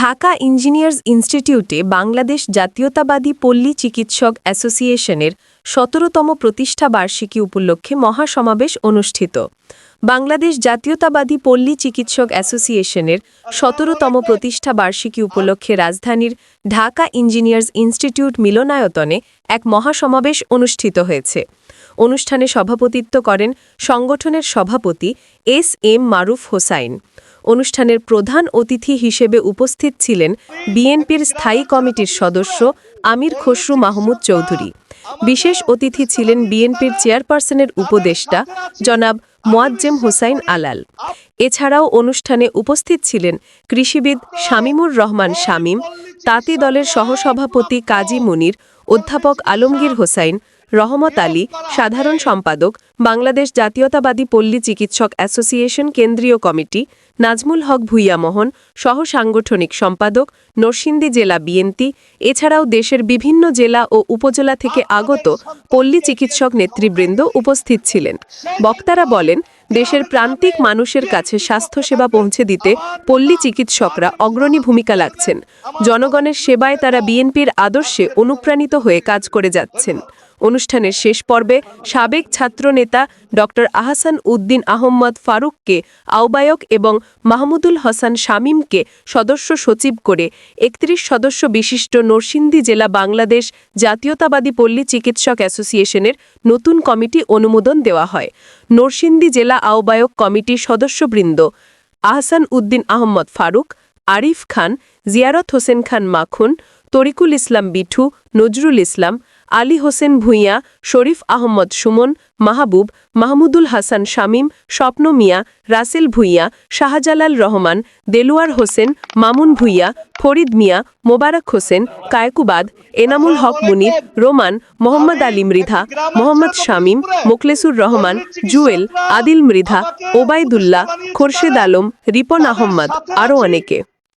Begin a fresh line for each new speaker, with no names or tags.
Dhaka engineers ইনস্টিটিউটে বাংলাদেশ জাতীয়তাবাদী পল্লী চিকিৎসক অ্যাসোসিয়েশনের সতেরোতম প্রতিষ্ঠা বার্ষিকী উপলক্ষে মহাসমাবেশ অনুষ্ঠিত বাংলাদেশ জাতীয়তাবাদী পল্লী চিকিৎসক অ্যাসোসিয়েশনের সতেরোতম প্রতিষ্ঠা বার্ষিকী উপলক্ষে রাজধানীর ঢাকা ইঞ্জিনিয়ার্স ইনস্টিটিউট মিলনায়তনে এক মহাসমাবেশ অনুষ্ঠিত হয়েছে অনুষ্ঠানে সভাপতিত্ব করেন সংগঠনের সভাপতি এস এম মারুফ হোসাইন অনুষ্ঠানের প্রধান অতিথি হিসেবে উপস্থিত ছিলেন বিএনপির স্থায়ী কমিটির সদস্য আমির খসরু মাহমুদ চৌধুরী বিশেষ অতিথি ছিলেন বিএনপির চেয়ারপারসনের উপদেষ্টা জনাব মোয়াজ্জেম হুসাইন আলাল এছাড়াও অনুষ্ঠানে উপস্থিত ছিলেন কৃষিবিদ শামিমুর রহমান শামীম তাঁতি দলের সহসভাপতি কাজী মুনির অধ্যাপক আলমগীর হোসাইন রহমত আলী সাধারণ সম্পাদক বাংলাদেশ জাতীয়তাবাদী পল্লী চিকিৎসক অ্যাসোসিয়েশন কেন্দ্রীয় কমিটি নাজমুল হক ভুইয়ামোহন সহ সাংগঠনিক সম্পাদক নরসিংদী জেলা বিএনপি এছাড়াও দেশের বিভিন্ন জেলা ও উপজেলা থেকে আগত পল্লী চিকিৎসক নেতৃবৃন্দ উপস্থিত ছিলেন বক্তারা বলেন দেশের প্রান্তিক মানুষের কাছে স্বাস্থ্যসেবা পৌঁছে দিতে পল্লী চিকিৎসকরা অগ্রণী ভূমিকা লাগছেন জনগণের সেবায় তারা বিএনপির আদর্শে অনুপ্রাণিত হয়ে কাজ করে যাচ্ছেন অনুষ্ঠানের শেষ পর্বে সাবেক ছাত্রনেতা ড আহসান উদ্দিন আহম্মদ ফারুককে আহ্বায়ক এবং মাহমুদুল হাসান শামীমকে সদস্য সচিব করে একত্রিশ সদস্য বিশিষ্ট নরসিন্দী জেলা বাংলাদেশ জাতীয়তাবাদী পল্লী চিকিৎসক অ্যাসোসিয়েশনের নতুন কমিটি অনুমোদন দেওয়া হয় নরসিন্দী জেলা আহ্বায়ক কমিটির সদস্যবৃন্দ আহসান উদ্দিন আহম্মদ ফারুক আরিফ খান জিয়ারত হোসেন খান মাখুন তরিকুল ইসলাম বিঠু নজরুল ইসলাম আলী হোসেন ভূঁইয়া শরীফ আহমদ সুমন মাহবুব মাহমুদুল হাসান শামীম স্বপ্ন মিয়া রাসেল ভূঁইয়া শাহজালাল রহমান দেলোয়ার হোসেন মামুন ভূঁইয়া ফরিদ মিয়া মোবারক হোসেন কায়কুবাদ এনামুল হক মুনির রোমান মোহাম্মদ আলী মৃধা মোহাম্মদ শামীম মোকলেসুর রহমান জুয়েল আদিল মৃধা ওবায়দুল্লাহ খোরশেদ আলম রিপন আহম্মদ আরও অনেকে